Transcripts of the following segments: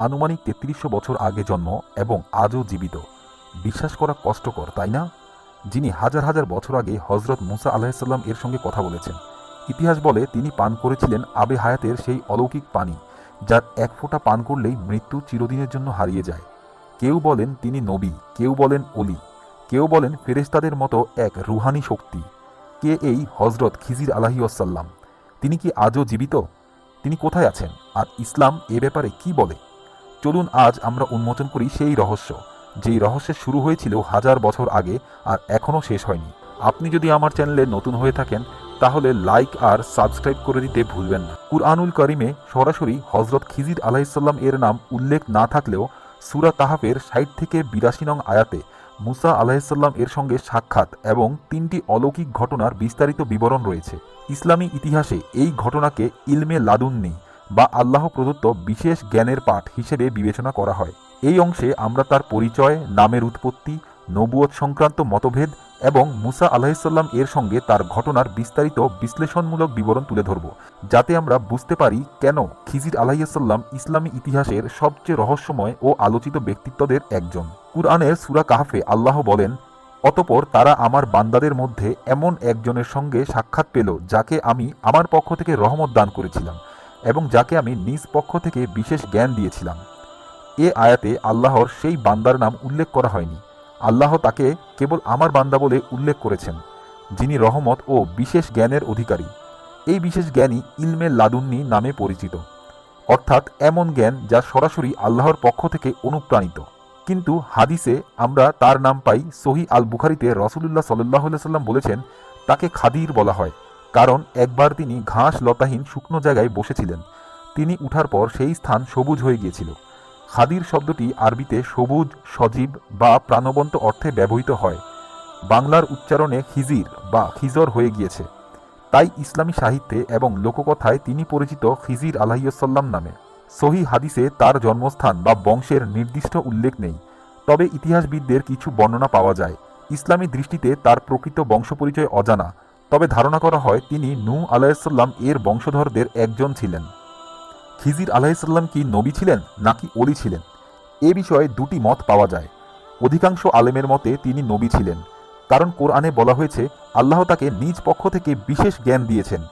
আনুমানিক তেত্রিশশো বছর আগে জন্ম এবং আজও জীবিত। বিশ্বাস করা কষ্টকর, তাই না? যিনি হাজার হাজার বছর আগে হজরত মুসা আলাহিসাল্লাম এর সঙ্গে কথা বলেছেন। ইতিহাস বলে তিনি পান করেছিলেন আবে হায়াতের সেই অলৌকিক পানি, যার এক ফোঁটা পান করলেই মৃত্যু চিরদিনের জন্য হারিয়ে যায়। কেউ বলেন তিনি নবী, কেউ বলেন অলি কেউ বলেন ফেরেস্তাদের মতো এক রুহানি শক্তি। কে এই হজরত খিজির আলাহিউসাল্লাম তিনি কি আজও জীবিত? তিনি কোথায় আছেন? আর ইসলাম এ ব্যাপারে কি বলে? চলুন আজ আমরা উন্মোচন করি সেই রহস্য, যেই রহস্যের শুরু হয়েছিল হাজার বছর আগে আর এখনও শেষ হয়নি। আপনি যদি আমার চ্যানেলে নতুন হয়ে থাকেন, তাহলে লাইক আর সাবস্ক্রাইব করে দিতে ভুলবেন না। কুরআনুল করিমে সরাসরি হজরত খিজির আলাহিসাল্লাম এর নাম উল্লেখ না থাকলেও সুরা তাহাফের ষাট থেকে বিরাশি নং আয়াতে মুসা আলাহিসাল্লাম এর সঙ্গে সাক্ষাৎ এবং তিনটি অলৌকিক ঘটনার বিস্তারিত বিবরণ রয়েছে। ইসলামী ইতিহাসে এই ঘটনাকে ইলমে লাদুন্নি বা আল্লাহ প্রদত্ত বিশেষ জ্ঞানের পাঠ হিসেবে বিবেচনা করা হয়। এই অংশে আমরা তার পরিচয়, নামের উৎপত্তি নবুয়ত সংক্রান্ত মতভেদ এবং মুসা আলাহিসাল্লাম এর সঙ্গে তার ঘটনার বিস্তারিত বিশ্লেষণমূলক বিবরণ তুলে ধরব, যাতে আমরা বুঝতে পারি কেন খিজির আলাহিসাল্লাম ইসলামী ইতিহাসের সবচেয়ে রহস্যময় ও আলোচিত ব্যক্তিত্বদের একজন। কুরআনের সুরা কাহাফে আল্লাহ বলেন, অতপর তারা আমার বান্দাদের মধ্যে এমন একজনের সঙ্গে সাক্ষাৎ পেল যাকে আমি আমার পক্ষ থেকে রহমত দান করেছিলাম। এবং যাকে আমি নিজ পক্ষ থেকে বিশেষ জ্ঞান দিয়েছিলাম। এ আয়াতে আল্লাহর সেই বান্দার নাম উল্লেখ করা হয়নি। আল্লাহ তাকে কেবল আমার বান্দা বলে উল্লেখ করেছেন, যিনি রহমত ও বিশেষ জ্ঞানের অধিকারী। এই বিশেষ জ্ঞানই ইলমে লাদুন্নি নামে পরিচিত। অর্থাৎ এমন জ্ঞান যা সরাসরি আল্লাহর পক্ষ থেকে অনুপ্রাণিত। কিন্তু হাদিসে আমরা তার নাম পাই সহি আল বুখারিতে রসুল্লাহ সাল্লাহ সাল্লাম বলেছেন, তাকে খাদির বলা হয়। কারণ একবার তিনি ঘাস লতাহীন শুকনো জায়গায় বসেছিলেন। তিনি উঠার পর সেই স্থান সবুজ হয়ে গিয়েছিল। খাদির শব্দটি আরবিতে সবুজ, সজীব বা প্রাণবন্ত অর্থে ব্যবহৃত হয়। বাংলার উচ্চারণে খিজির বা খিজর হয়ে গিয়েছে। তাই ইসলামী সাহিত্যে এবং লোককথায় তিনি পরিচিত খিজির আলাহিসাল্লাম নামে। সহি হাদিসে তার জন্মস্থান বা বংশের নির্দিষ্ট উল্লেখ নেই। তবে ইতিহাসবিদদের কিছু বর্ণনা পাওয়া যায়। ইসলামী দৃষ্টিতে তার প্রকৃত বংশপরিচয় অজানা। তবে ধারণা করা হয় তিনি নূ আলাহিসাল্লাম এর বংশধরদের একজন ছিলেন। খিজির আলাহিসাল্লাম কি নবী ছিলেন নাকি অলি ছিলেন? এ বিষয়ে দুটি মত পাওয়া যায়। অধিকাংশ আলেমের মতে তিনি নবী ছিলেন। কারণ কোরআনে বলা হয়েছে, আল্লাহ তাকে নিজ পক্ষ থেকে বিশেষ জ্ঞান দিয়েছেন।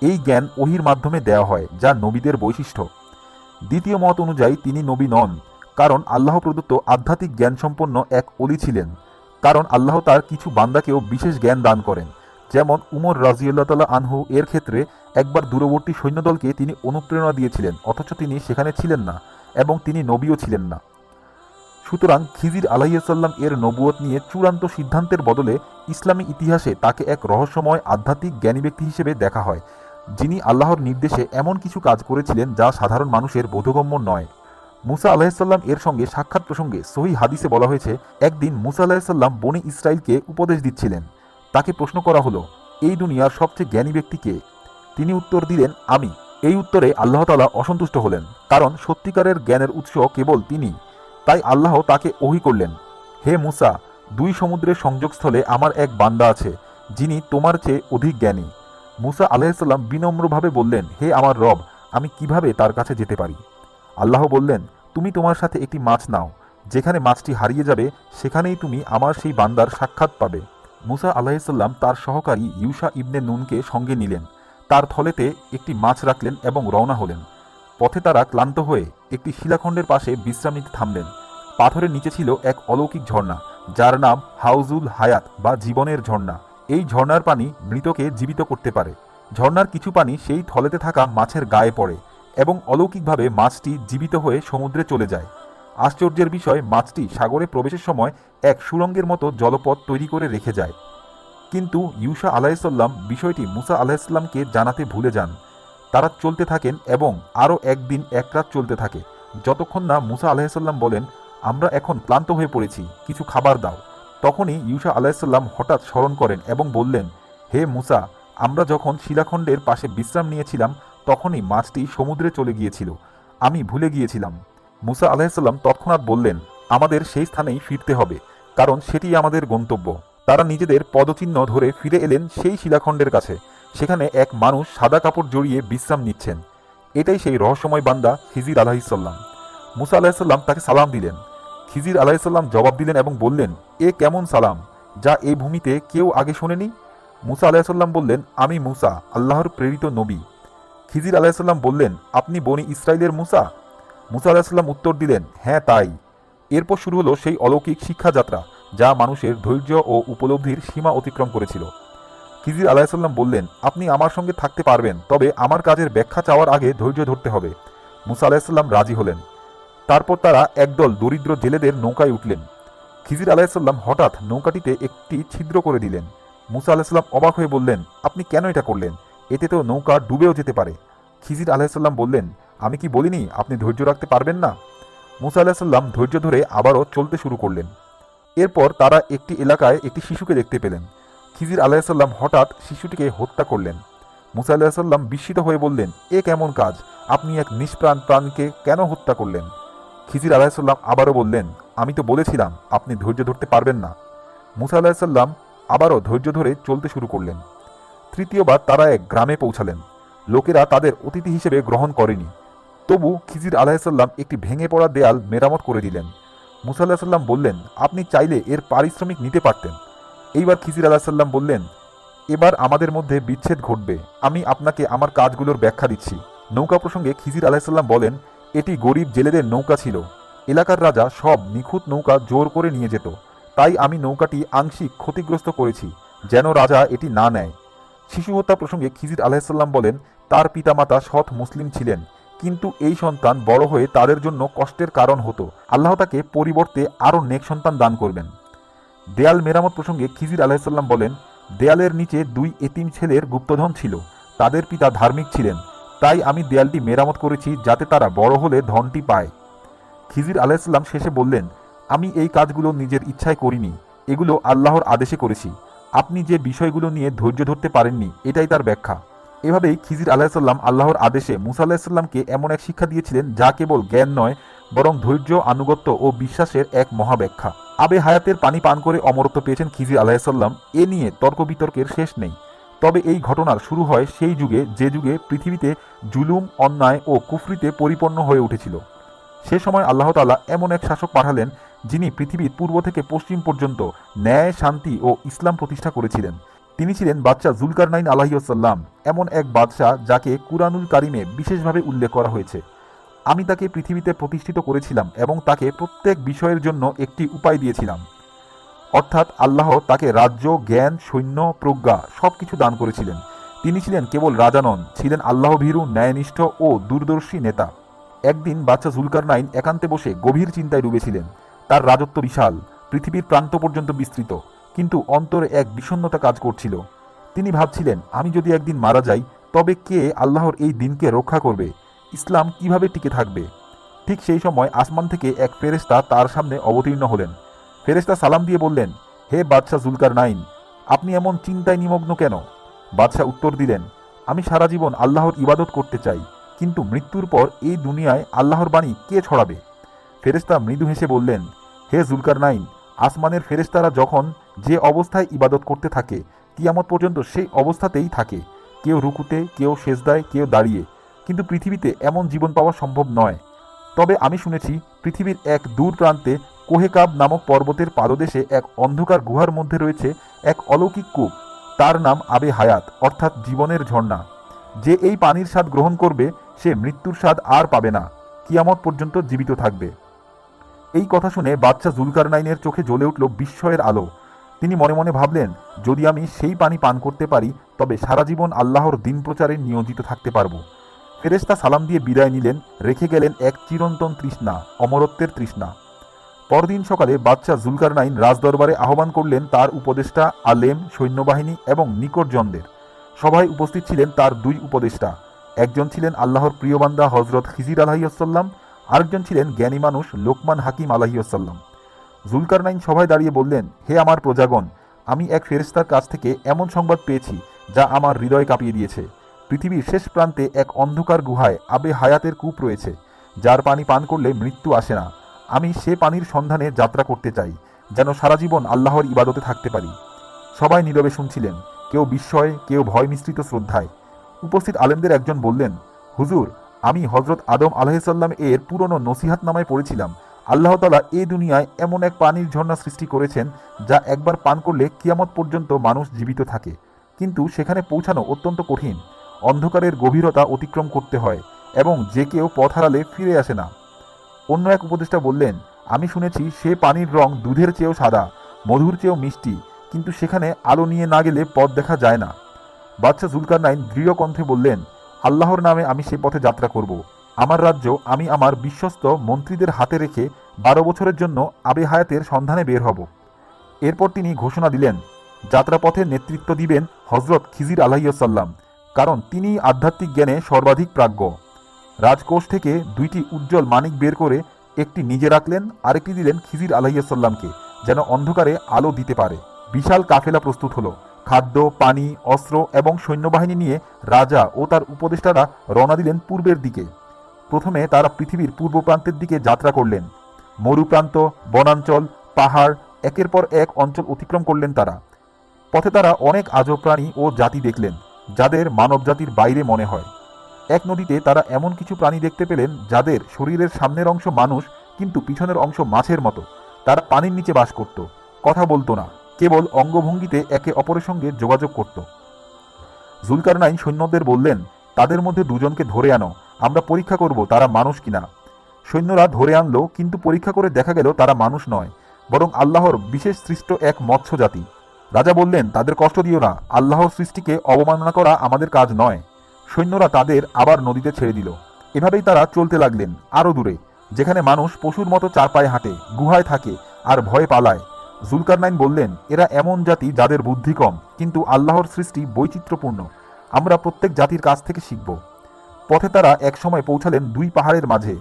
এই জ্ঞান ওহির মাধ্যমে দেওয়া হয়, যা নবীদের বৈশিষ্ট্য। দ্বিতীয় মত অনুযায়ী তিনি নবী নন, কারণ আল্লাহ প্রদত্ত আধ্যাত্মিক জ্ঞানসম্পন্ন এক অলি ছিলেন। কারণ আল্লাহ তার কিছু বান্দাকেও বিশেষ জ্ঞান দান করেন। যেমন উমর রাজিউল্লাহ তাল্লাহ আনহু এর ক্ষেত্রে একবার দূরবর্তী সৈন্যদলকে তিনি অনুপ্রেরণা দিয়েছিলেন, অথচ তিনি সেখানে ছিলেন না এবং তিনি নবীও ছিলেন না। সুতরাং খিজির আলাইসাল্লাম এর নবুয়ত নিয়ে চূড়ান্ত সিদ্ধান্তের বদলে ইসলামী ইতিহাসে তাকে এক রহস্যময় আধ্যাত্মিক জ্ঞানী ব্যক্তি হিসেবে দেখা হয়, যিনি আল্লাহর নির্দেশে এমন কিছু কাজ করেছিলেন যা সাধারণ মানুষের বোধগম্য নয়। মুসা আলাহিসাল্লাম এর সঙ্গে সাক্ষাৎ প্রসঙ্গে সহি হাদিসে বলা হয়েছে, একদিন মুসা আলাহিসাল্লাম বনি ইসরায়েলকে উপদেশ দিচ্ছিলেন। তাকে প্রশ্ন করা হলো, এই দুনিয়ার সবচেয়ে জ্ঞানী ব্যক্তি কে তিনি উত্তর দিলেন, আমি। এই উত্তরে আল্লাহ তালা অসন্তুষ্ট হলেন, কারণ সত্যিকারের জ্ঞানের উৎস কেবল তিনি। তাই আল্লাহ তাকে ওহি করলেন, হে মুসা, দুই সমুদ্রের সংযোগস্থলে আমার এক বান্দা আছে, যিনি তোমার চেয়ে অধিক জ্ঞানী। মুসা আলাহিসাল্লাম বিনম্রভাবে বললেন, হে আমার রব, আমি কীভাবে তার কাছে যেতে পারি? আল্লাহ বললেন, তুমি তোমার সাথে একটি মাছ নাও, যেখানে মাছটি হারিয়ে যাবে, সেখানেই তুমি আমার সেই বান্দার সাক্ষাৎ পাবে। মুসা আলাহিসাল্লাম তার সহকারী ইউসা ইবনে নুনকে সঙ্গে নিলেন। তার থলেতে একটি মাছ রাখলেন এবং রওনা হলেন। পথে তারা ক্লান্ত হয়ে একটি শিলাখণ্ডের পাশে বিশ্রাম নিতে থামলেন। পাথরের নিচে ছিল এক অলৌকিক ঝর্ণা, যার নাম হাউজুল হায়াত বা জীবনের ঝর্ণা। এই ঝর্ণার পানি মৃতকে জীবিত করতে পারে। ঝর্ণার কিছু পানি সেই থলেতে থাকা মাছের গায়ে পড়ে এবং অলৌকিকভাবে মাছটি জীবিত হয়ে সমুদ্রে চলে যায়। আশ্চর্যের বিষয়, মাছটি সাগরে প্রবেশের সময় এক সুরঙ্গের মতো জলপথ তৈরি করে রেখে যায়। কিন্তু ইউসা আলাহিসাল্লাম বিষয়টি মুসা আলাহিসাল্লামকে জানাতে ভুলে যান। তারা চলতে থাকেন এবং আরও একদিন এক রাত চলতে থাকে। যতক্ষণ না মুসা আলাহিসাল্লাম বলেন, আমরা এখন ক্লান্ত হয়ে পড়েছি, কিছু খাবার দাও। তখনই ইউসা আলাহিসাল্লাম হঠাৎ স্মরণ করেন এবং বললেন, হে মুসা, আমরা যখন শিলাখণ্ডের পাশে বিশ্রাম নিয়েছিলাম, তখনই মাছটি সমুদ্রে চলে গিয়েছিল। আমি ভুলে গিয়েছিলাম। মুসা আলাহিসাল্লাম তৎক্ষণাৎ বললেন, আমাদের সেই স্থানেই ফিরতে হবে, কারণ সেটি আমাদের গন্তব্য। তারা নিজেদের পদচিহ্ন ধরে ফিরে এলেন সেই শিলাখণ্ডের কাছে, সেখানে এক মানুষ সাদা কাপড় জড়িয়ে বিশ্রাম নিচ্ছেন। এটাই সেই রহস্যময় বান্দা খিজির আলাহিসাল্লাম মুসা আলাহিসাল্লাম তাকে সালাম দিলেন। খিজির আলাহিসাল্লাম জবাব দিলেন এবং বললেন, এ কেমন সালাম, যা এই ভূমিতে কেউ আগে শোনেনি? মুসা আলাহিসাল্লাম বললেন, আমি মুসা, আল্লাহর প্রেরিত নবী। খিজির আলাহিসাল্লাম বললেন, আপনি বনি ইসরায়েলের মুসা? মুসা আলাহিসাল্লাম উত্তর দিলেন হ্যাঁ তাই। এরপর শুরু হলো সেই অলৌকিক শিক্ষাযাত্রা, যা মানুষের ধৈর্য ও উপলব্ধির সীমা অতিক্রম করেছিল। খিজির আলাহিসাল্লাম বললেন, আপনি আমার সঙ্গে থাকতে পারবেন, তবে আমার কাজের ব্যাখ্যা চাওয়ার আগে ধৈর্য ধরতে হবে। মুসা আলাহিসাল্লাম রাজি হলেন। তারপর তারা একদল দরিদ্র জেলেদের নৌকায় উঠলেন। খিজির আলাহিসাল্লাম হঠাৎ নৌকাটিতে একটি ছিদ্র করে দিলেন। মুসা আলাহিসাল্লাম অবাক হয়ে বললেন, আপনি কেন এটা করলেন? এতে তো নৌকা ডুবেও যেতে পারে। খিজির আলাহিসাল্লাম বললেন আমি কি বলিনি আপনি ধৈর্য রাখতে পারবেন না? মুসা আলাহিসাল্লাম ধৈর্য ধরে আবারও চলতে শুরু করলেন। এরপর তারা একটি এলাকায় একটি শিশুকে দেখতে পেলেন। খিজির আলাহিসাল্লাম হঠাৎ শিশুটিকে হত্যা করলেন। মুসা আলাহিসাল্লাম বিস্মিত হয়ে বললেন, এ কেমন কাজ? আপনি এক নিষ্প্রাণ প্রাণকে কেন হত্যা করলেন? খিজির আলাহিসাল্লাম আবারও বললেন, আমি তো বলেছিলাম, আপনি ধৈর্য ধরতে পারবেন না। মুসা আলাহিসাল্লাম আবারও ধৈর্য ধরে চলতে শুরু করলেন। তৃতীয়বার তারা এক গ্রামে পৌঁছালেন। লোকেরা তাদের অতিথি হিসেবে গ্রহণ করেনি। তবু খিজির আলাহিসাল্লাম একটি ভেঙে পড়া দেয়াল মেরামত করে দিলেন। মুসা আলাহিসাল্লাম বললেন, আপনি চাইলে এর পারিশ্রমিক নিতে পারতেন। এইবার খিজির আলাহিসাল্লাম বললেন, এবার আমাদের মধ্যে বিচ্ছেদ ঘটবে। আমি আপনাকে আমার কাজগুলোর ব্যাখ্যা দিচ্ছি। নৌকা প্রসঙ্গে খিজির আলাহিসাল্লাম বলেন, এটি গরিব জেলেদের নৌকা ছিল। এলাকার রাজা সব নিখুঁত নৌকা জোর করে নিয়ে যেত। তাই আমি নৌকাটি আংশিক ক্ষতিগ্রস্ত করেছি, যেন রাজা এটি না নেয়। শিশু হত্যা প্রসঙ্গে খিজির আলাহিসাল্লাম বলেন, তার পিতামাতা সৎ মুসলিম ছিলেন। কিন্তু এই সন্তান বড় হয়ে তাদের জন্য কষ্টের কারণ হতো। আল্লাহ তাকে পরিবর্তে আরও নেক সন্তান দান করবেন। দেয়াল মেরামত প্রসঙ্গে খিজির আলাহিসাল্লাম বলেন, দেয়ালের নিচে দুই এতিম ছেলের গুপ্তধন ছিল। তাদের পিতা ধার্মিক ছিলেন। তাই আমি দেয়ালটি মেরামত করেছি যাতে তারা বড় হলে ধনটি পায়। খিজির আলাহিসাল্লাম শেষে বললেন, আমি এই কাজগুলো নিজের ইচ্ছায় করিনি। এগুলো আল্লাহর আদেশে করেছি। আপনি যে বিষয়গুলো নিয়ে ধৈর্য ধরতে পারেননি, এটাই তার ব্যাখ্যা। এভাবেই খিজির আলাহিসাল্লাম আল্লাহর আদেশে মুসা আলাহিসাল্লামকে এমন এক শিক্ষা দিয়েছিলেন যা কেবল জ্ঞান নয়, বরং ধৈর্য, আনুগত্য ও বিশ্বাসের এক মহাব্যাখ্যা। আবে হায়াতের পানি পান করে অমরত্ব পেয়েছেন খিজির আলাহিসাল্লাম এ নিয়ে তর্ক বিতর্কের শেষ নেই। তবে এই ঘটনার শুরু হয় সেই যুগে, যে যুগে পৃথিবীতে জুলুম, অন্যায় ও কুফরিতে পরিপূর্ণ হয়ে উঠেছিল। সে সময় আল্লাহ তাআলা এমন এক শাসক পাঠালেন, যিনি পৃথিবীর পূর্ব থেকে পশ্চিম পর্যন্ত ন্যায়, শান্তি ও ইসলাম প্রতিষ্ঠা করেছিলেন। তিনি ছিলেন বাদশাহ জুলকারনাইন আলাহিসাল্লাম এমন এক বাদশাহ যাকে কুরআনুল কারিমে বিশেষভাবে উল্লেখ করা হয়েছে। আমি তাকে পৃথিবীতে প্রতিষ্ঠিত করেছিলাম এবং তাকে প্রত্যেক বিষয়ের জন্য একটি উপায় দিয়েছিলাম। অর্থাৎ আল্লাহ তাকে রাজ্য, জ্ঞান, সৈন্য, প্রজ্ঞা সব কিছু দান করেছিলেন। তিনি ছিলেন কেবল রাজা নন, ছিলেন আল্লাহ ভীরু ন্যায়নিষ্ঠ ও দূরদর্শী নেতা। একদিন বাচ্চা জুলকার নাইন একান্তে বসে গভীর চিন্তায় ডুবেছিলেন। তার রাজত্ব বিশাল, পৃথিবীর প্রান্ত পর্যন্ত বিস্তৃত। কিন্তু অন্তরে এক বিষণ্ণতা কাজ করছিল। তিনি ভাবছিলেন, আমি যদি একদিন মারা যাই, তবে কে আল্লাহর এই দিনকে রক্ষা করবে? ইসলাম কীভাবে টিকে থাকবে? ঠিক সেই সময় আসমান থেকে এক ফেরেশতা তার সামনে অবতীর্ণ হলেন। ফেরেশতা সালাম দিয়ে বললেন, হে বাদশাহ জুলকার নাইন, আপনি এমন চিন্তায় নিমগ্ন কেন? বাদশাহ উত্তর দিলেন, আমি সারা জীবন আল্লাহর ইবাদত করতে চাই, কিন্তু মৃত্যুর পর এই দুনিয়ায় আল্লাহর বাণী কে ছড়াবে? ফেরেশতা মৃদু হেসে বললেন, হে জুলকার নাইন, আসমানের ফেরেশতারা যখন যে অবস্থায় ইবাদত করতে থাকে, কিয়ামত পর্যন্ত সেই অবস্থাতেই থাকে। কেউ রুকুতে, কেউ সেজদায়, কেউ দাঁড়িয়ে। কিন্তু পৃথিবীতে এমন জীবন পাওয়া সম্ভব নয়। তবে আমি শুনেছি, পৃথিবীর এক দূর প্রান্তে কোহেকাব নামক পর্বতের পাদদেশে এক অন্ধকার গুহার মধ্যে রয়েছে এক অলৌকিক কূপ। তার নাম আবে হায়াত, অর্থাৎ জীবনের ঝর্ণা। যে এই পানির স্বাদ গ্রহণ করবে, সে মৃত্যুর স্বাদ আর পাবে না। কিয়ামত পর্যন্ত জীবিত থাকবে। এই কথা শুনে বাচ্চা জুলকার নাইনের চোখে জ্বলে উঠল বিস্ময়ের আলো। তিনি মনে মনে ভাবলেন, যদি আমি সেই পানি পান করতে পারি, তবে সারা জীবন আল্লাহর দিন প্রচারে নিয়োজিত থাকতে পারব। ফেরেশতা সালাম দিয়ে বিদায় নিলেন, রেখে গেলেন এক চিরন্তন তৃষ্ণা, অমরত্বের তৃষ্ণা। পরদিন সকালে বাচ্চা জুলকার নাইন রাজদরবারে আহ্বান করলেন তার উপদেষ্টা আলেম, সৈন্যবাহিনী এবং নিকটজনদের। সভায় উপস্থিত ছিলেন তার দুই উপদেষ্টা। একজন ছিলেন আল্লাহর প্রিয় বান্দা হজরত খিজির আলাহিসাল্লাম আরেকজন ছিলেন জ্ঞানী মানুষ লোকমান হাকিম আলাহিসাল্লাম জুলকারনাইন সভায় দাঁড়িয়ে বললেন, হে আমার প্রজাগণ, আমি এক ফেরেস্তার কাছ থেকে এমন সংবাদ পেয়েছি যা আমার হৃদয় কাঁপিয়ে দিয়েছে। পৃথিবীর শেষ প্রান্তে এক অন্ধকার গুহায় আবে হায়াতের কূপ রয়েছে, যার পানি পান করলে মৃত্যু আসে না। আমি সে পানির সন্ধানে যাত্রা করতে চাই, যেন সারা জীবন আল্লাহর ইবাদতে থাকতে পারি। সবাই নীরবে শুনছিলেন, কেউ বিস্ময়ে, কেউ ভয় মিশ্রিত শ্রদ্ধায়। উপস্থিত আলেমদের একজন বললেন, হুজুর, আমি হজরত আদম আলাহিসাল্লাম এর পুরনো নসিহাত নামায় পড়েছিলাম আল্লাহ তালা এই দুনিয়ায় এমন এক পানির ঝর্ণা সৃষ্টি করেছেন যা একবার পান করলে কিয়ামত পর্যন্ত মানুষ জীবিত থাকে। কিন্তু সেখানে পৌঁছানো অত্যন্ত কঠিন। অন্ধকারের গভীরতা অতিক্রম করতে হয় এবং যে কেউ পথ হারালে ফিরে আসে না। অন্য এক উপদেষ্টা বললেন, আমি শুনেছি সে পানির রং দুধের চেয়েও সাদা, মধুর চেয়েও মিষ্টি, কিন্তু সেখানে আলো নিয়ে না গেলে পথ দেখা যায় না। বাচ্চা জুলকার নাইন দৃঢ় কণ্ঠে বললেন, আল্লাহর নামে আমি সে পথে যাত্রা করব। আমার রাজ্য, আমি আমার বিশ্বস্ত মন্ত্রীদের হাতে রেখে বারো বছরের জন্য আবে হায়াতের সন্ধানে বের হব। এরপর তিনি ঘোষণা দিলেন, যাত্রাপথে নেতৃত্ব দিবেন হজরত খিজির আলাইসাল্লাম কারণ তিনি আধ্যাত্মিক জ্ঞানে সর্বাধিক প্রাজ্ঞ। রাজকোষ থেকে দুইটি উজ্জ্বল মানিক বের করে একটি নিজে রাখলেন, আরেকটি দিলেন খিজির আলাইসাল্লামকে যেন অন্ধকারে আলো দিতে পারে। বিশাল কাফেলা প্রস্তুত হলো। খাদ্য, পানি, অস্ত্র এবং সৈন্যবাহিনী নিয়ে রাজা ও তার উপদেষ্টারা রওনা দিলেন পূর্বের দিকে। প্রথমে তারা পৃথিবীর পূর্ব প্রান্তের দিকে যাত্রা করলেন। মরুপ্রান্ত, বনাঞ্চল, পাহাড়, একের পর এক অঞ্চল অতিক্রম করলেন তারা। পথে তারা অনেক আজব প্রাণী ও জাতি দেখলেন, যাদের মানবজাতির বাইরে মনে হয়। এক নদীতে তারা এমন কিছু প্রাণী দেখতে পেলেন, যাদের শরীরের সামনের অংশ মানুষ, কিন্তু পিছনের অংশ মাছের মতো। তারা পানির নিচে বাস করত। কথা বলতো না, কেবল অঙ্গভঙ্গিতে একে অপরের সঙ্গে যোগাযোগ করত। জুলকার নাইন সৈন্যদের বললেন, তাদের মধ্যে দুজনকে ধরে আনো আমরা পরীক্ষা করব তারা মানুষ কিনা। সৈন্যরা ধরে আনলো, কিন্তু পরীক্ষা করে দেখা গেল তারা মানুষ নয়, বরং আল্লাহর বিশেষ সৃষ্ট এক মৎস্য জাতি। রাজা বললেন, তাদের কষ্ট দিও না আল্লাহর সৃষ্টিকে অবমাননা করা আমাদের কাজ নয়। সৈন্যরা তাদের আবার নদীতে ছেড়ে দিল। এভাবেই তারা চলতে লাগলেন, আরও দূরে, যেখানে মানুষ পশুর মতো চার পায়ে হাঁটে, গুহায় থাকে আর ভয়ে পালায়। জুলকারনাইন বললেন, এরা এমন জাতি যাদের বুদ্ধি কম, কিন্তু আল্লাহর সৃষ্টি বৈচিত্র্যপূর্ণ। আমরা প্রত্যেক জাতির কাছ থেকে শিখব। পথে তারা একসময় পৌঁছালেন দুই পাহাড়ের মাঝে।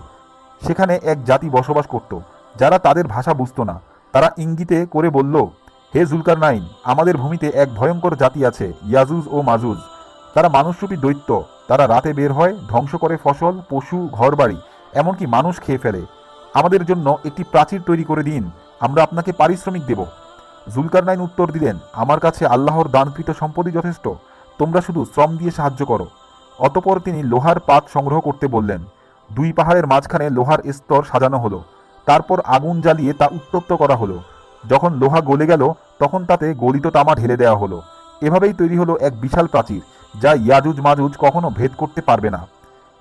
সেখানে এক জাতি বসবাস করত, যারা তাদের ভাষা বুঝতো না। তারা ইঙ্গিতে করে বলল, হে জুলকার নাইন আমাদের ভূমিতে এক ভয়ঙ্কর জাতি আছে, ইয়াজুজ ও মাজুজ। তারা মানুষরূপী দৈত্য। তারা রাতে বের হয়, ধ্বংস করে ফসল, পশু, ঘরবাড়ি, এমনকি মানুষ খেয়ে ফেলে। আমাদের জন্য একটি প্রাচীর তৈরি করে দিন, আমরা আপনাকে পারিশ্রমিক দেব। জুলকার নাইন উত্তর দিলেন, আমার কাছে আল্লাহর দানকৃত সম্পদই যথেষ্ট। তোমরা শুধু শ্রম দিয়ে সাহায্য করো। অতপর তিনি লোহার পাত সংগ্রহ করতে বললেন। দুই পাহাড়ের মাঝখানে লোহার স্তর সাজানো হলো। তারপর আগুন জ্বালিয়ে তা উত্তপ্ত করা হলো। যখন লোহা গলে গেল, তখন তাতে গলিত তামা ঢেলে দেওয়া হলো। এভাবেই তৈরি হলো এক বিশাল প্রাচীর, যা ইয়াজুজ মাজুজ কখনো ভেদ করতে পারবে না।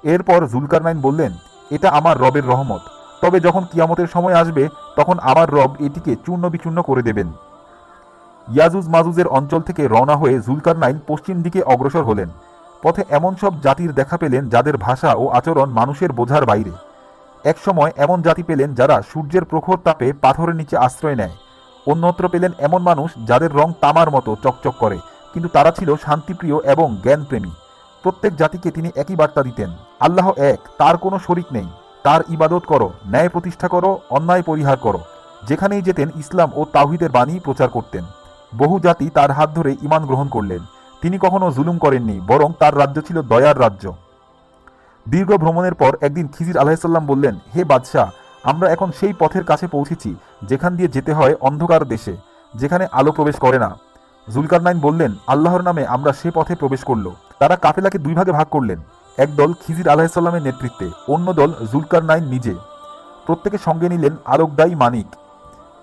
এরপর জুলকারনাইন বললেন, এটা আমার রবের রহমত। তবে যখন কিয়ামতের সময় আসবে, তখন আমার রব এটিকে চূর্ণ বিচূর্ণ করে দেবেন। ইয়াজুজ মাজুজের অঞ্চল থেকে রওনা হয়ে জুলকারনাইন পশ্চিম দিকে অগ্রসর হলেন। পথে এমন সব জাতির দেখা পেলেন যাদের ভাষা ও আচরণ মানুষের বোঝার বাইরে। একসময় এমন জাতি পেলেন যারা সূর্যের প্রখর তাপে পাথরের নিচে আশ্রয় নেয়। অন্যত্র পেলেন এমন মানুষ যাদের রং তামার মতো চকচক করে, কিন্তু তারা ছিল শান্তিপ্রিয় এবং জ্ঞানপ্রেমী। প্রত্যেক জাতিকে তিনি একই বার্তা দিতেন, আল্লাহ এক, তার কোনো শরিক নেই। তার ইবাদত করো, ন্যায় প্রতিষ্ঠা করো, অন্যায় পরিহার করো। যেখানেই যেতেন ইসলাম ও তাওহিদের বাণী প্রচার করতেন। বহু জাতি তার হাত ধরে ইমান গ্রহণ করলেন। তিনি কখনো জুলুম করেননি, বরং তার রাজ্য ছিল দয়ার রাজ্য। দীর্ঘ ভ্রমণের পর একদিন খিজির আলাহিসাল্লাম বললেন, হে বাদশাহ, আমরা এখন সেই পথের কাছে পৌঁছেছি, যেখান দিয়ে যেতে হয় অন্ধকার দেশে, যেখানে আলো প্রবেশ করে না। জুলকারনাইন বললেন, আল্লাহর নামে আমরা সে পথে প্রবেশ করল। তারা কাফেলাকে দুই ভাগে ভাগ করলেন, এক দল খিজির আলাহিসাল্লামের নেতৃত্বে, অন্য দল জুলকারনাইন নিজে। প্রত্যেকে সঙ্গে নিলেন আলোকদায়ী মানিক।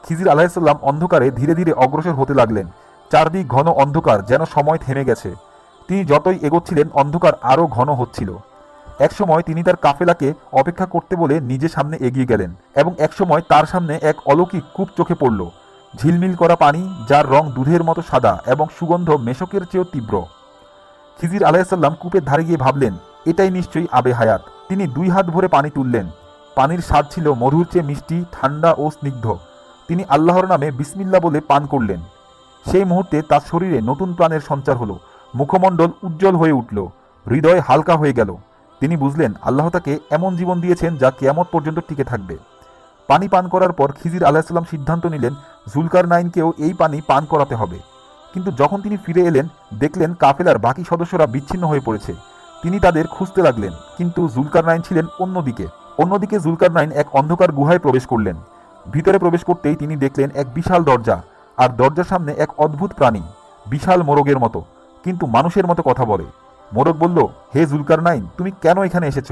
খিজির আলাহিসাল্লাম অন্ধকারে ধীরে ধীরে অগ্রসর হতে লাগলেন। চারদিক ঘন অন্ধকার যেন সময় থেমে গেছে। তিনি যতই এগোচ্ছিলেন, অন্ধকার আরও ঘন হচ্ছিল। একসময় তিনি তার কাফেলাকে অপেক্ষা করতে বলে নিজে সামনে এগিয়ে গেলেন এবং একসময় তার সামনে এক অলৌকিক কূপ চোখে পড়ল। ঝিলমিল করা পানি, যার রং দুধের মতো সাদা এবং সুগন্ধ মেশকের চেয়েও তীব্র। খিজির আলাইসাল্লাম কূপের ধারে গিয়ে ভাবলেন, এটাই নিশ্চয়ই আবে হায়াত। তিনি দুই হাত ভরে পানি তুললেন। পানির স্বাদ ছিল মধুর চেয়ে মিষ্টি, ঠান্ডা ও স্নিগ্ধ। তিনি আল্লাহর নামে বিসমিল্লা বলে পান করলেন। সেই মুহূর্তে তার শরীরে নতুন প্রাণের সঞ্চার হলো। মুখমণ্ডল উজ্জ্বল হয়ে উঠল। হৃদয় হালকা হয়ে গেল। তিনি বুঝলেন, আল্লাহ তাকে এমন জীবন দিয়েছেন যা কেয়ামত পর্যন্ত টিকে থাকবে। পানি পান করার পর খিজির আলাহিসাল্লাম সিদ্ধান্ত নিলেন জুলকার নাইনকেও এই পানি পান করাতে হবে। কিন্তু যখন তিনি ফিরে এলেন, দেখলেন কাফেলার বাকি সদস্যরা বিচ্ছিন্ন হয়ে পড়েছে। তিনি তাদের খুঁজতে লাগলেন, কিন্তু জুলকার নাইন ছিলেন অন্যদিকে। অন্যদিকে জুলকার নাইন এক অন্ধকার গুহায় প্রবেশ করলেন। ভিতরে প্রবেশ করতেই তিনি দেখলেন এক বিশাল দরজা। আর দরজার সামনে এক অদ্ভুত প্রাণী, বিশাল মোরগের মতো। কিন্তু মানুষের মতো কথা বলে। মোরগ বলল, হে জুলকার নাইন তুমি কেন এখানে এসেছ?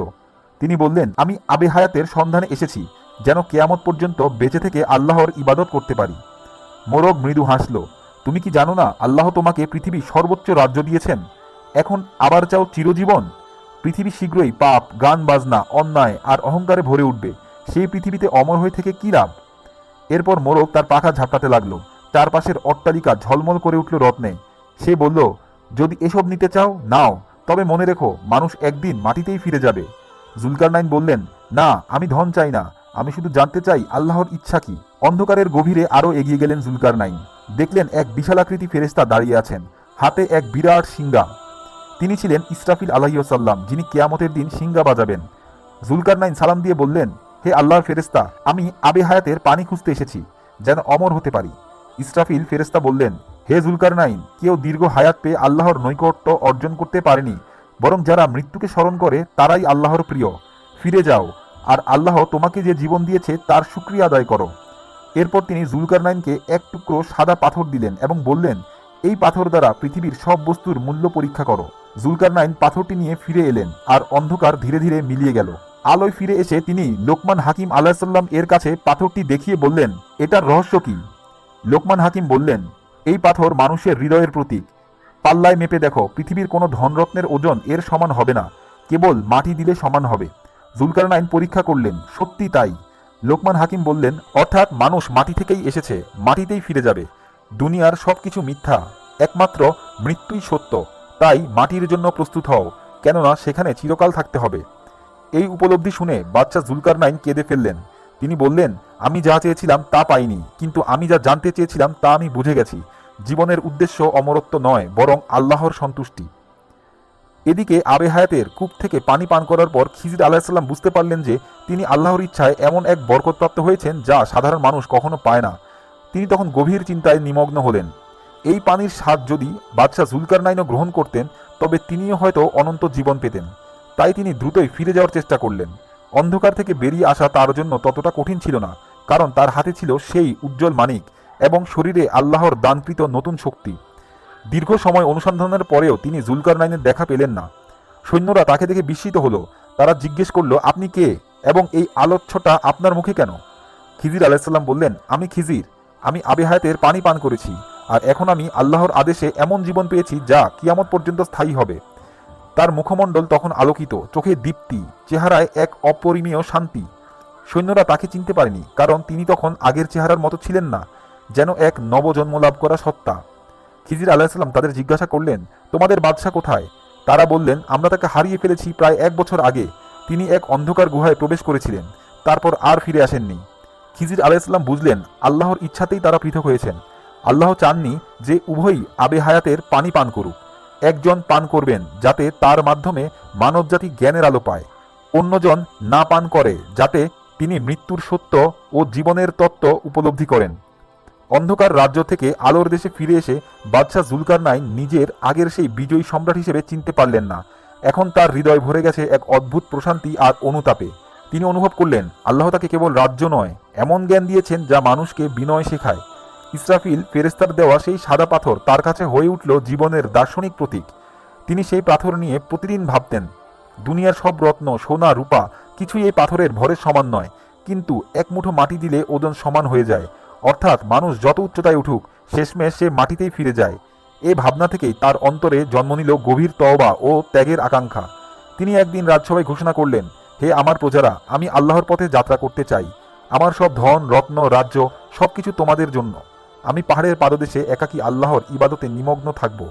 তিনি বললেন, আমি আবে হায়াতের সন্ধানে এসেছি, যেন কেয়ামত পর্যন্ত বেঁচে থেকে আল্লাহর ইবাদত করতে পারি। মোরগ মৃদু হাসল, তুমি কি জানো না, আল্লাহ তোমাকে পৃথিবীর সর্বোচ্চ রাজ্য দিয়েছেন? এখন আবার চাও চিরজীবন? পৃথিবী শীঘ্রই পাপ, গান বাজনা, অন্যায় আর অহংকারে ভরে উঠবে। সেই পৃথিবীতে অমর হয়ে থেকে কি লাভ? এরপর মোরগ তার পাখা ঝাপটাতে লাগল। চারপাশের অট্টালিকা ঝলমল করে উঠল রত্নে। সে বলল, যদি এসব নিতে চাও, নাও। তবে মনে রেখো, মানুষ একদিন মাটিতেই ফিরে যাবে। জুলকারনাইন বললেন, না, আমি ধন চাই না। আমি শুধু জানতে চাই, আল্লাহর ইচ্ছা কি? অন্ধকারের গভীরে আরও এগিয়ে গেলেন জুলকারনাইন দেখলেন এক বিশালাকৃতি ফেরেস্তা দাঁড়িয়ে আছেন, হাতে এক বিরাট সিঙ্গা তিনি ছিলেন ইসরাফিল আলাইসাল্লাম যিনি কেয়ামতের দিন সিঙ্গা বাজাবেন। জুলকারনাইন সালাম দিয়ে বললেন, হে আল্লাহর ফেরেস্তা আমি আবে হায়াতের পানি খুঁজতে এসেছি, যেন অমর হতে পারি। ইসরাফিল ফেরেস্তা বললেন, হে জুলকারনাইন, কেউ দীর্ঘ হায়াত পেয়ে আল্লাহর নৈকট্য অর্জন করতে পারেনি, বরং যারা মৃত্যুকে স্মরণ করে তারাই আল্লাহর প্রিয়। ফিরে যাও, আর আল্লাহ তোমাকে যে জীবন দিয়েছে তার সুক্রিয়া আদায় করো। এরপর তিনি জুলকারনাইনকে এক টুকরো সাদা পাথর দিলেন এবং বললেন, এই পাথর দ্বারা পৃথিবীর সব বস্তুর মূল্য পরীক্ষা করো। জুলকারনাইন পাথরটি নিয়ে ফিরে এলেন, আর অন্ধকার ধীরে ধীরে মিলিয়ে গেল। আলোয় ফিরে এসে তিনি লোকমান হাকিম আলাহিসাল্লাম এর কাছে পাথরটি দেখিয়ে বললেন, এটার রহস্য কি? লোকমান হাকিম বললেন, এই পাথর মানুষের হৃদয়ের প্রতীক। পাল্লায় মেপে দেখো, পৃথিবীর কোনো ধনরত্নের ওজন এর সমান হবে না। কেবল মাটি দিলে সমান হবে। জুলকারনাইন পরীক্ষা করলেন, সত্যি তাই। লোকমান হাকিম বললেন, অর্থাৎ মানুষ মাটি থেকেই এসেছে, মাটিতেই ফিরে যাবে। দুনিয়ার সবকিছু মিথ্যা, একমাত্র মৃত্যুই সত্য। তাই মাটির জন্য প্রস্তুত হও, কেননা সেখানে চিরকাল থাকতে হবে। এই উপলব্ধি শুনে বাচ্চা জুলকারনাইন কেঁদে ফেললেন। তিনি বললেন আমি যা চেয়েছিলাম তা পাইনি, কিন্তু আমি যা জানতে চেয়েছিলাম তা আমি বুঝে গেছি। জীবনের উদ্দেশ্য অমরত্ব নয়, বরং আল্লাহর সন্তুষ্টি। এদিকে আবে হায়াতের কূপ থেকে পানি পান করার পর খিজির আলাহিসাল্লাম বুঝতে পারলেন যে তিনি আল্লাহর ইচ্ছায় এমন এক বরকতপ্রাপ্ত হয়েছেন যা সাধারণ মানুষ কখনো পায় না। তিনি তখন গভীর চিন্তায় নিমগ্ন হলেন। এই পানির স্বাদ যদি বাদশাহ জুলকারনাইনও গ্রহণ করতেন, তবে তিনিও হয়তো অনন্ত জীবন পেতেন। তাই তিনি দ্রুতই ফিরে যাওয়ার চেষ্টা করলেন। অন্ধকার থেকে বেরিয়ে আসা তার জন্য ততটা কঠিন ছিল না। কারণ তার হাতে ছিল সেই উজ্জ্বল মানিক এবং শরীরে আল্লাহর দানকৃত নতুন শক্তি। দীর্ঘ সময় অনুসন্ধানের পরেও তিনি জুলকারনাইনের দেখা পেলেন না। সৈন্যরা তাকে দেখে বিস্মিত হলো। তারা জিজ্ঞেস করল, আপনি কে? এবং এই আলোচ্ছটা আপনার মুখে কেন? খিজির আলাইসাল্লাম বললেন, আমি খিজির। আমি আবে হায়াতের পানি পান করেছি। আর এখন আমি আল্লাহর আদেশে এমন জীবন পেয়েছি যা কিয়ামত পর্যন্ত স্থায়ী হবে। তার মুখমণ্ডল তখন আলোকিত, চোখে দীপ্তি, চেহারায় এক অপরিমেয় শান্তি। সৈন্যরা তাকে চিনতে পারেনি, কারণ তিনি তখন আগের চেহারার মতো ছিলেন না, যেন এক নবজন্ম লাভ করা সত্তা। খিজির আলাহিসাল্লাম তাদের জিজ্ঞাসা করলেন, তোমাদের বাদশাহ কোথায়? তারা বললেন, আমরা তাকে হারিয়ে ফেলেছি প্রায় এক বছর আগে। তিনি এক অন্ধকার গুহায় প্রবেশ করেছিলেন, তারপর আর ফিরে আসেননি। খিজির আলাইসাল্লাম বুঝলেন, আল্লাহর ইচ্ছাতেই তারা পৃথক হয়েছেন। আল্লাহ চাননি যে উভয়ই আবে হায়াতের পানি পান করুক। একজন পান করবেন, যাতে তার মাধ্যমে মানবজাতি জ্ঞানের আলো পায়। অন্যজন না পান করে, যাতে তিনি মৃত্যুর সত্য ও জীবনের তত্ত্ব উপলব্ধি করেন। অন্ধকার রাজ্য থেকে আলোর দেশে ফিরে এসে বাদশাহ জুলকার নাইন নিজের আগের সেই বিজয়ী সম্রাট হিসেবে চিনতে পারলেন না। এখন তার হৃদয় ভরে গেছে এক অদ্ভুত প্রশান্তি আর অনুতাপে। তিনি অনুভব করলেন, আল্লাহ তাকে কেবল রাজ্য নয়, এমন জ্ঞান দিয়েছেন যা মানুষকে বিনয় শেখায়। ইসরাফিল ফেরেস্তার দেওয়া সেই সাদা পাথর তার কাছে হয়ে উঠল জীবনের দার্শনিক প্রতীক। তিনি সেই পাথর নিয়ে প্রতিদিন ভাবতেন, দুনিয়ার সব রত্ন, সোনা, রূপা কিছুই এই পাথরের ভরের সমান নয়, কিন্তু এক মুঠো মাটি দিলে ওজন সমান হয়ে যায়। অর্থাৎ মানুষ যত উচ্চতায় উঠুক, শেষমেশ সে মাটিতেই ফিরে যায়। এ ভাবনা থেকেই তার অন্তরে জন্ম নিল গভীর তওবা ও ত্যাগের আকাঙ্ক্ষা। তিনি একদিন রাজসভায় ঘোষণা করলেন, হে আমার প্রজারা, আমি আল্লাহর পথে যাত্রা করতে চাই। আমার সব ধন, রত্ন, রাজ্য, সবকিছু তোমাদের জন্য। আমি পাহাড়ের পাদদেশে একাকী আল্লাহর ইবাদতে নিমগ্ন থাকব।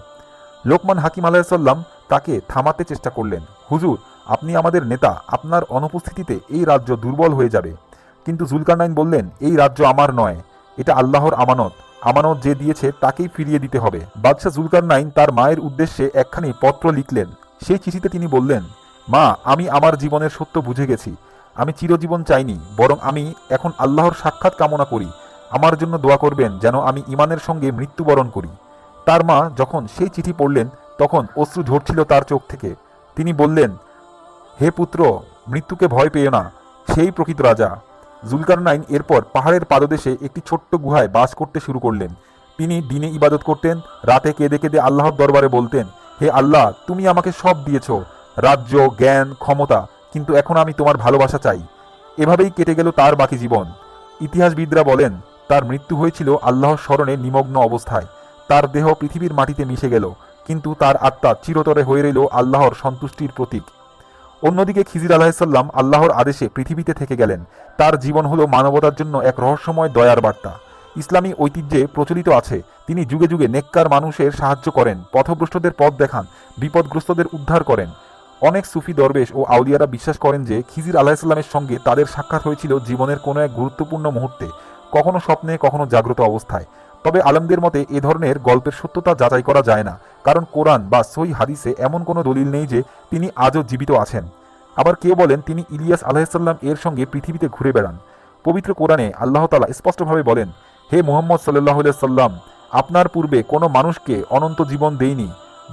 লোকমান হাকিম আলাহিসাল্লাম তাকে থামাতে চেষ্টা করলেন। হুজুর আপনি আমাদের নেতা, আপনার অনুপস্থিতিতে এই রাজ্য দুর্বল হয়ে যাবে। কিন্তু জুলকারনাইন বললেন, এই রাজ্য আমার নয়। এটা আল্লাহর আমানত। আমানত যে দিয়েছে তাকেই ফিরিয়ে দিতে হবে। বাদশাহ জুলকারনাইন তার মায়ের উদ্দেশ্যে একখানি পত্র লিখলেন। সেই চিঠিতে তিনি বললেন, মা, আমি আমার জীবনের সত্য বুঝে গেছি। আমি চিরজীবন চাইনি, বরং আমি এখন আল্লাহর সাক্ষাৎ কামনা করি। আমার জন্য দোয়া করবেন যেন আমি ইমানের সঙ্গে মৃত্যুবরণ করি। তার মা যখন সেই চিঠি পড়লেন, তখন অশ্রু ঝরছিল তার চোখ থেকে। তিনি বললেন হে পুত্র, মৃত্যুকে ভয় পেও না। সেই প্রকৃত রাজা। জুলকারনাইন এরপর পাহাড়ের পাদদেশে একটি ছোট্ট গুহায় বাস করতে শুরু করলেন। তিনি দিনে ইবাদত করতেন, রাতে কেঁদে কেঁদে আল্লাহর দরবারে বলতেন, হে আল্লাহ, তুমি আমাকে সব দিয়েছ, রাজ্য, জ্ঞান, ক্ষমতা, কিন্তু এখন আমি তোমার ভালোবাসা চাই। এভাবেই কেটে গেল তার বাকি জীবন। ইতিহাসবিদরা বলেন, তার মৃত্যু হয়েছিল আল্লাহর স্মরণে নিমগ্ন অবস্থায়। তার দেহ পৃথিবীর মাটিতে মিশে গেল, কিন্তু তার আত্মা চিরতরে হয়ে রইল আল্লাহর সন্তুষ্টির প্রতীক। অন্যদিকে খিজির আলাহিসাল্লাম আল্লাহর আদেশে পৃথিবীতে থেকে গেলেন। তার জীবন হলো মানবতার জন্য এক রহস্যময় দয়ার বার্তা। ইসলামী ঐতিহ্যে প্রচলিত আছে, তিনি যুগে যুগে নেককার মানুষের সাহায্য করেন, পথভ্রষ্টদের পথ দেখান, বিপদগ্রস্তদের উদ্ধার করেন। অনেক সুফি দরবেশ ও আউলিয়ারা বিশ্বাস করেন যে, খিজির আলাহিসাল্লামের সঙ্গে তাদের সাক্ষাৎ হয়েছিল জীবনের কোনো এক গুরুত্বপূর্ণ মুহূর্তে, কখনো স্বপ্নে, কখনো জাগ্রত অবস্থায়। তবে আলমদের মতে এ ধরনের গল্পের সত্যতা যাচাই করা যায় না, কারণ কোরআন বা সই হাদিসে এমন কোনো দলিল নেই যে তিনি আজও জীবিত আছেন। আবার কেউ বলেন তিনি ইলিয়াস আলাহিসাল্লাম এর সঙ্গে পৃথিবীতে ঘুরে বেড়ান। পবিত্র কোরআনে আল্লাহ তালা স্পষ্টভাবে বলেন, হে মোহাম্মদ সাল্লাহ সাল্লাম আপনার পূর্বে কোনো মানুষকে অনন্ত জীবন দেয়নি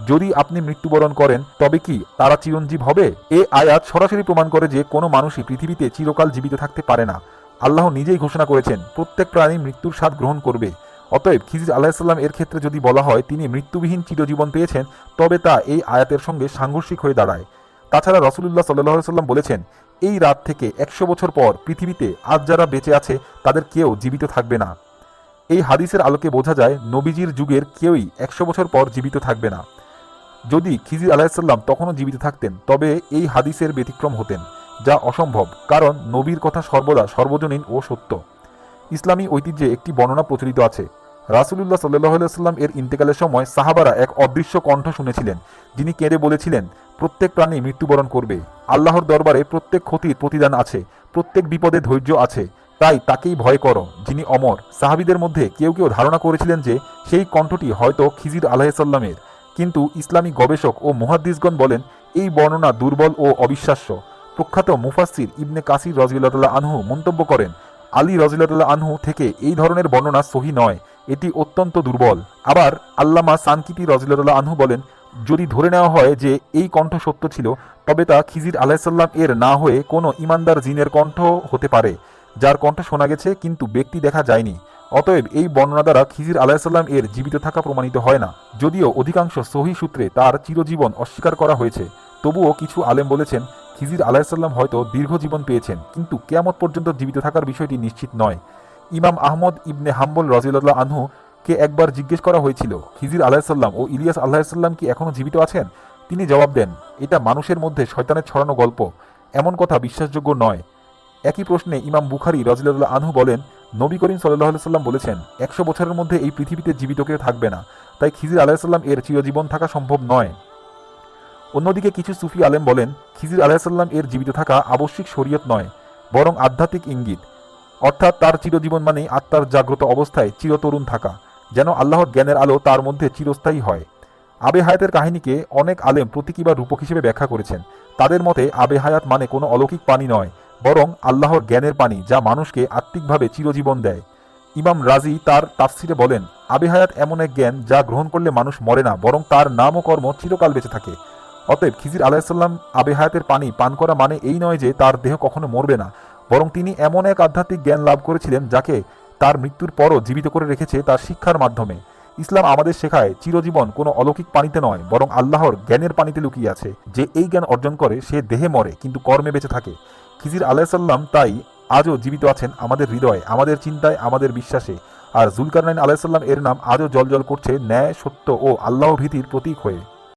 যদি আপনি মৃত্যুবরণ করেন, তবে কি তারা চিরঞ্জীব হবে? এ আয়াত সরাসরি প্রমাণ করে যে কোনো মানুষই পৃথিবীতে চিরকাল জীবিত থাকতে পারে না। আল্লাহ নিজেই ঘোষণা করেছেন, প্রত্যেক প্রাণী মৃত্যুর স্বাদ গ্রহণ করবে। অতএব খিজির আলাহিসাল্লাম এর ক্ষেত্রে যদি বলা হয়, তিনি মৃত্যুবিহীন চিরজীবন পেয়েছেন, তবে তা এই আয়াতের সঙ্গে সাংঘর্ষিক হয়ে দাঁড়ায়। তাছাড়া রসুল্লাহ সাল্লাহ সাল্লাম বলেছেন, এই রাত থেকে একশো বছর পর পৃথিবীতে আজ যারা বেঁচে আছে, তাদের কেউ জীবিত থাকবে না। এই হাদিসের আলোকে বোঝা যায়, নবীজির যুগের কেউই একশো বছর পর জীবিত থাকবে না। যদি খিজির আলাহিসাল্লাম তখনও জীবিত থাকতেন, তবে এই হাদিসের ব্যতিক্রম হতেন, যা অসম্ভব, কারণ নবীর কথা সর্বদা সর্বজনীন ও সত্য। ইসলামী ঐতিহ্যে একটি বর্ণনা প্রচলিত আছে। রাসুলুল্লাহ সাল্লাহ এর ইন্তেকালের সময় সাহাবারা এক অদৃশ্য কণ্ঠ শুনেছিলেন, যিনি কেঁদে বলেছিলেন, প্রত্যেক প্রাণী মৃত্যুবরণ করবে। আল্লাহর দরবারে প্রত্যেক ক্ষতির প্রতিদান আছে, প্রত্যেক বিপদে ধৈর্য আছে, তাই তাকেই ভয় করো। যিনি অমর, সাহাবিদের মধ্যে কেউ কেউ ধারণা করেছিলেন যে সেই কণ্ঠটি হয়তো খিজির আলাহিসাল্লামের কিন্তু ইসলামী গবেষক ও মুহাদ্দিসগণ বলেন, এই বর্ণনা দুর্বল ও অবিশ্বাস্য। প্রখ্যাত মুফাসির ইবনে কাসির রজিউল্লাহ আনহু মন্তব্য করেন আলী রজিল্লাহ আনহু থেকে এই ধরনের বর্ণনা সহি নয়। এটি অত্যন্ত দুর্বল। আবার আল্লামা সানকিতি রজিল্লাহ আনহু বলেন, যদি ধরে নেওয়া হয় যে এই কণ্ঠ সত্য ছিল, তবে তা খিজির আলাহিসাল্লাম এর না হয়ে কোনো ইমানদার জিনের কণ্ঠ হতে পারে, যার কণ্ঠ শোনা গেছে কিন্তু ব্যক্তি দেখা যায়নি। অতএব এই বর্ণনা দ্বারা খিজির আলাহিসাল্লাম এর জীবিত থাকা প্রমাণিত হয় না। যদিও অধিকাংশ সহি সূত্রে তার চিরজীবন অস্বীকার করা হয়েছে, তবুও কিছু আলেম বলেছেন খিজির আলাহিসাল্লাম হয়তো দীর্ঘ জীবন পেয়েছেন, কিন্তু কেয়ামত পর্যন্ত জীবিত থাকার বিষয়টি নিশ্চিত নয়। ইমাম আহমদ ইবনে হাম্বল রাজিউল্লাহ আনহু কে একবার জিজ্ঞেস করা হয়েছিল, খিজির আলাহিসাল্লাম ও ইলিয়াস আল্লাহিসাল্লাম কি এখনও জীবিত আছেন? তিনি জবাব দেন, এটা মানুষের মধ্যে শয়তানের ছড়ানো গল্প, এমন কথা বিশ্বাসযোগ্য নয়। একই প্রশ্নে ইমাম বুখারি রাজিউল্লাহ আনহু বলেন, নবী করিম সাল্লাহ সাল্লাম বলেছেন, একশো বছরের মধ্যে এই পৃথিবীতে জীবিত কেউ থাকবে না, তাই খিজির আলাহিসাল্লাম এর চিরজীবন থাকা সম্ভব নয়। অন্যদিকে কিছু সুফি আলেম বলেন, খিজির আলাহিসাল্লাম এর জীবিত থাকা আবশ্যিক শরীয়ত নয়, বরং আধ্যাত্মিক ইঙ্গিত। অর্থাৎ তার চিরজীবন মানেই আত্মার জাগ্রত অবস্থায় চিরতরুণ থাকা, যেন আল্লাহর জ্ঞানের আলো তার মধ্যে চিরস্থায়ী হয়। আবে হায়াতের কাহিনীকে অনেক আলেম প্রতীকী বা রূপক হিসেবে ব্যাখ্যা করেছেন। তাদের মতে, আবে হায়াত মানে কোনো অলৌকিক পানি নয়, বরং আল্লাহর জ্ঞানের পানি যা মানুষকে আত্মিকভাবে চিরজীবন দেয়। ইমাম রাজি তার তাফসিরে বলেন, আবে হায়াত এমন এক জ্ঞান যা গ্রহণ করলে মানুষ মরে না, বরং তার নাম ও কর্ম চিরকাল বেঁচে থাকে। অতএব খিজির আলাহিসাল্লাম আবে হায়াতের পানি পান করা মানে এই নয় যে তার দেহ কখনো মরবে না, বরং তিনি এমন এক আধ্যাত্মিক জ্ঞান লাভ করেছিলেন যাকে তার মৃত্যুর পরও জীবিত করে রেখেছে তার শিক্ষার মাধ্যমে। ইসলাম আমাদের শেখায় চিরজীবন কোনো অলৌকিক পানিতে নয়, বরং আল্লাহর জ্ঞানের পানিতে লুকিয়ে আছে। যে এই জ্ঞান অর্জন করে, সে দেহে মরে, কিন্তু কর্মে বেঁচে থাকে। খিজির আলাহিসাল্লাম তাই আজও জীবিত আছেন আমাদের হৃদয়ে, আমাদের চিন্তায়, আমাদের বিশ্বাসে। আর জুলকার জুলকারনাইন আলাহিসাল্লাম এর নাম আজও জলজল করছে ন্যায়, সত্য ও আল্লাহ ভীতির প্রতীক হয়ে।